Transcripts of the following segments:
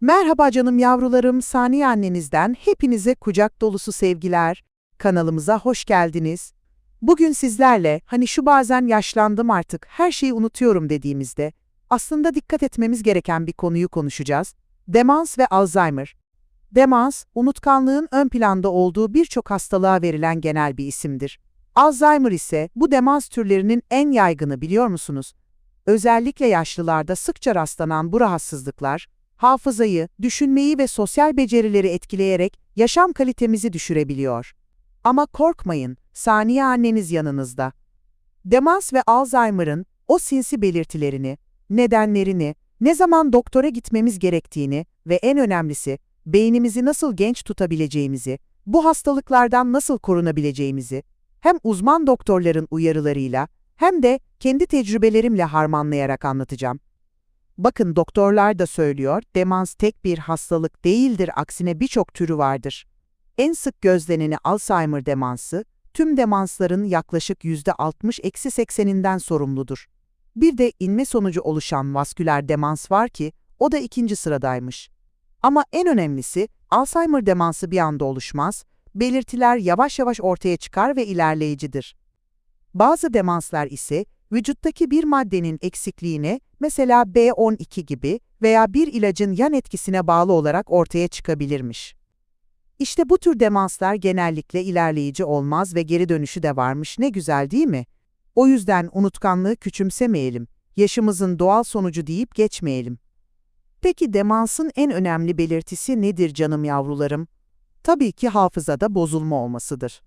Merhaba canım yavrularım, Saniye annenizden hepinize kucak dolusu sevgiler. Kanalımıza hoş geldiniz. Bugün sizlerle hani şu bazen yaşlandım artık, her şeyi unutuyorum dediğimizde aslında dikkat etmemiz gereken bir konuyu konuşacağız. Demans ve Alzheimer. Demans, unutkanlığın ön planda olduğu birçok hastalığa verilen genel bir isimdir. Alzheimer ise bu demans türlerinin en yaygını biliyor musunuz? Özellikle yaşlılarda sıkça rastlanan bu rahatsızlıklar, hafızayı, düşünmeyi ve sosyal becerileri etkileyerek yaşam kalitemizi düşürebiliyor. Ama korkmayın, saniye anneniz yanınızda. Demans ve Alzheimer'ın o sinsi belirtilerini, nedenlerini, ne zaman doktora gitmemiz gerektiğini ve en önemlisi, beynimizi nasıl genç tutabileceğimizi, bu hastalıklardan nasıl korunabileceğimizi, hem uzman doktorların uyarılarıyla hem de kendi tecrübelerimle harmanlayarak anlatacağım. Bakın doktorlar da söylüyor, demans tek bir hastalık değildir, aksine birçok türü vardır. En sık gözleneni Alzheimer demansı, tüm demansların yaklaşık %60-80'inden sorumludur. Bir de inme sonucu oluşan vasküler demans var ki, o da ikinci sıradaymış. Ama en önemlisi, Alzheimer demansı bir anda oluşmaz, belirtiler yavaş yavaş ortaya çıkar ve ilerleyicidir. Bazı demanslar ise vücuttaki bir maddenin eksikliğine, mesela B12 gibi veya bir ilacın yan etkisine bağlı olarak ortaya çıkabilirmiş. İşte bu tür demanslar genellikle ilerleyici olmaz ve geri dönüşü de varmış. Ne güzel değil mi? O yüzden unutkanlığı küçümsemeyelim, yaşımızın doğal sonucu deyip geçmeyelim. Peki demansın en önemli belirtisi nedir canım yavrularım? Tabii ki hafızada bozulma olmasıdır.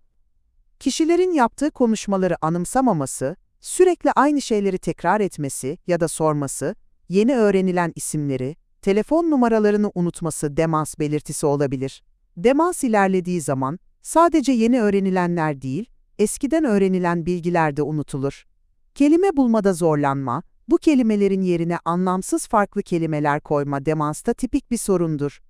Kişilerin yaptığı konuşmaları anımsamaması, sürekli aynı şeyleri tekrar etmesi ya da sorması, yeni öğrenilen isimleri, telefon numaralarını unutması demans belirtisi olabilir. Demans ilerlediği zaman sadece yeni öğrenilenler değil, eskiden öğrenilen bilgiler de unutulur. Kelime bulmada zorlanma, bu kelimelerin yerine anlamsız farklı kelimeler koyma demansta tipik bir sorundur.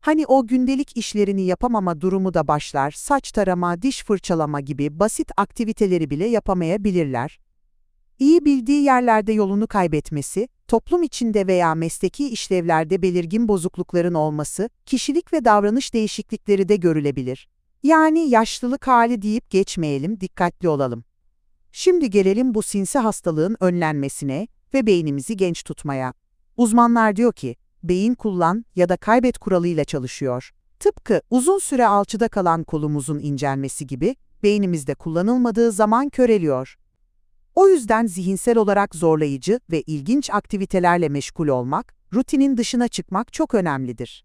Hani o gündelik işlerini yapamama durumu da başlar, saç tarama, diş fırçalama gibi basit aktiviteleri bile yapamayabilirler. İyi bildiği yerlerde yolunu kaybetmesi, toplum içinde veya mesleki işlevlerde belirgin bozuklukların olması, kişilik ve davranış değişiklikleri de görülebilir. Yani yaşlılık hali deyip geçmeyelim, dikkatli olalım. Şimdi gelelim bu sinsi hastalığın önlenmesine ve beynimizi genç tutmaya. Uzmanlar diyor ki, beyin kullan ya da kaybet kuralıyla çalışıyor. Tıpkı uzun süre alçıda kalan kolumuzun incelmesi gibi, beynimizde kullanılmadığı zaman köreliyor. O yüzden zihinsel olarak zorlayıcı ve ilginç aktivitelerle meşgul olmak, rutinin dışına çıkmak çok önemlidir.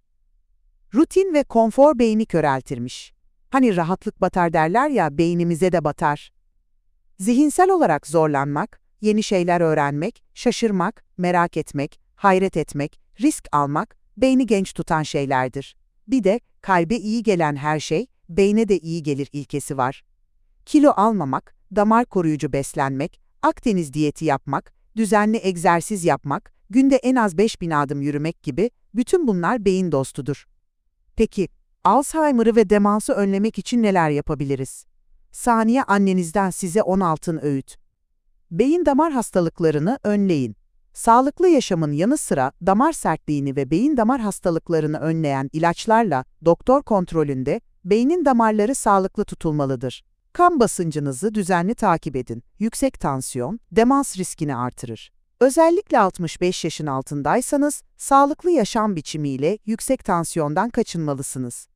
Rutin ve konfor beyni köreltirmiş. Hani rahatlık batar derler ya, beynimize de batar. Zihinsel olarak zorlanmak, yeni şeyler öğrenmek, şaşırmak, merak etmek, hayret etmek, risk almak, beyni genç tutan şeylerdir. Bir de kalbe iyi gelen her şey, beyne de iyi gelir ilkesi var. Kilo almamak, damar koruyucu beslenmek, Akdeniz diyeti yapmak, düzenli egzersiz yapmak, günde en az 5000 adım yürümek gibi bütün bunlar beyin dostudur. Peki, Alzheimer'ı ve demansı önlemek için neler yapabiliriz? Saniye annenizden size 10 altın öğüt. Beyin damar hastalıklarını önleyin. Sağlıklı yaşamın yanı sıra damar sertliğini ve beyin damar hastalıklarını önleyen ilaçlarla doktor kontrolünde beynin damarları sağlıklı tutulmalıdır. Kan basıncınızı düzenli takip edin. Yüksek tansiyon, demans riskini artırır. Özellikle 65 yaşın altındaysanız, sağlıklı yaşam biçimiyle yüksek tansiyondan kaçınmalısınız.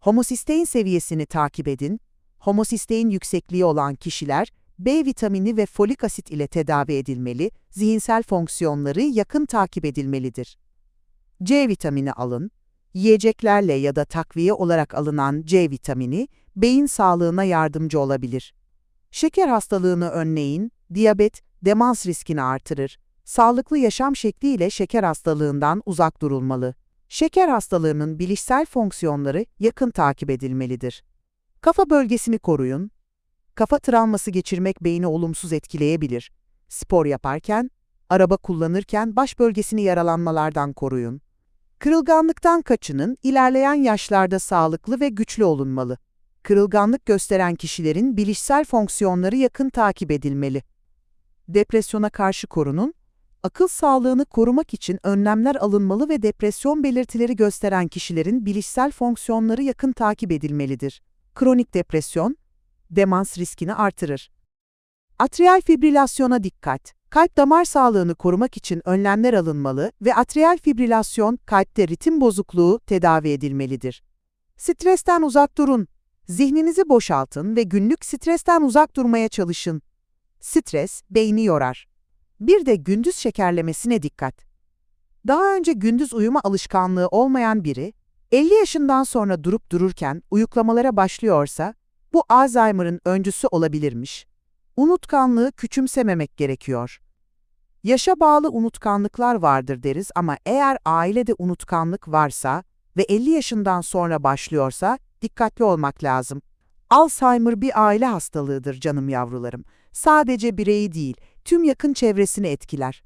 Homosistein seviyesini takip edin. Homosistein yüksekliği olan kişiler, B vitamini ve folik asit ile tedavi edilmeli, zihinsel fonksiyonları yakın takip edilmelidir. C vitamini alın. Yiyeceklerle ya da takviye olarak alınan C vitamini, beyin sağlığına yardımcı olabilir. Şeker hastalığını önleyin, diyabet, demans riskini artırır. Sağlıklı yaşam şekliyle şeker hastalığından uzak durulmalı. Şeker hastalığının bilişsel fonksiyonları yakın takip edilmelidir. Kafa bölgesini koruyun. Kafa travması geçirmek beyni olumsuz etkileyebilir. Spor yaparken, araba kullanırken baş bölgesini yaralanmalardan koruyun. Kırılganlıktan kaçının, ilerleyen yaşlarda sağlıklı ve güçlü olunmalı kırılganlık gösteren kişilerin bilişsel fonksiyonları yakın takip edilmeli. Depresyona karşı korunun, Akıl sağlığını korumak için önlemler alınmalı ve depresyon belirtileri gösteren kişilerin bilişsel fonksiyonları yakın takip edilmelidir. Kronik depresyon, demans riskini artırır. Atrial fibrilasyona dikkat. Kalp damar sağlığını korumak için önlemler alınmalı ve atrial fibrilasyon, kalpte ritim bozukluğu tedavi edilmelidir. Stresten uzak durun. Zihninizi boşaltın ve günlük stresten uzak durmaya çalışın. Stres, beyni yorar. Bir de gündüz şekerlemesine dikkat. Daha önce gündüz uyuma alışkanlığı olmayan biri, 50 yaşından sonra durup dururken uyuklamalara başlıyorsa, bu Alzheimer'ın öncüsü olabilirmiş. Unutkanlığı küçümsememek gerekiyor. Yaşa bağlı unutkanlıklar vardır deriz ama eğer ailede unutkanlık varsa ve 50 yaşından sonra başlıyorsa dikkatli olmak lazım. Alzheimer bir aile hastalığıdır canım yavrularım. Sadece bireyi değil, tüm yakın çevresini etkiler.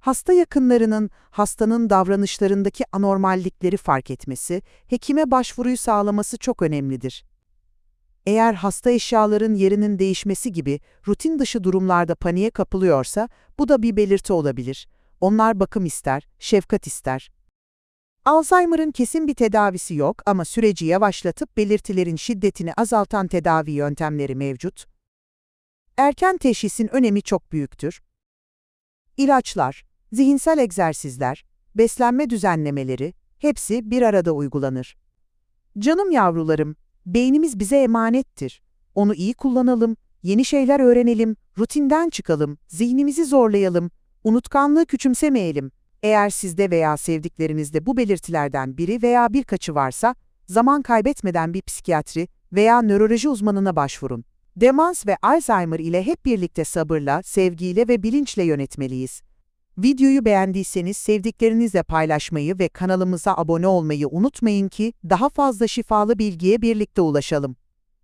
Hasta yakınlarının hastanın davranışlarındaki anormallikleri fark etmesi, hekime başvuruyu sağlaması çok önemlidir. Eğer hasta eşyaların yerinin değişmesi gibi rutin dışı durumlarda paniğe kapılıyorsa bu da bir belirti olabilir. Onlar bakım ister, şefkat ister. Alzheimer'ın kesin bir tedavisi yok ama süreci yavaşlatıp belirtilerin şiddetini azaltan tedavi yöntemleri mevcut. Erken teşhisin önemi çok büyüktür. İlaçlar, zihinsel egzersizler, beslenme düzenlemeleri hepsi bir arada uygulanır. Canım yavrularım, beynimiz bize emanettir. Onu iyi kullanalım, yeni şeyler öğrenelim, rutinden çıkalım, zihnimizi zorlayalım, unutkanlığı küçümsemeyelim. Eğer sizde veya sevdiklerinizde bu belirtilerden biri veya birkaçı varsa, zaman kaybetmeden bir psikiyatri veya nöroloji uzmanına başvurun. Demans ve Alzheimer ile hep birlikte sabırla, sevgiyle ve bilinçle yönetmeliyiz. Videoyu beğendiyseniz sevdiklerinizle paylaşmayı ve kanalımıza abone olmayı unutmayın ki daha fazla şifalı bilgiye birlikte ulaşalım.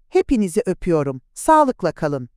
Hepinizi öpüyorum. Sağlıkla kalın.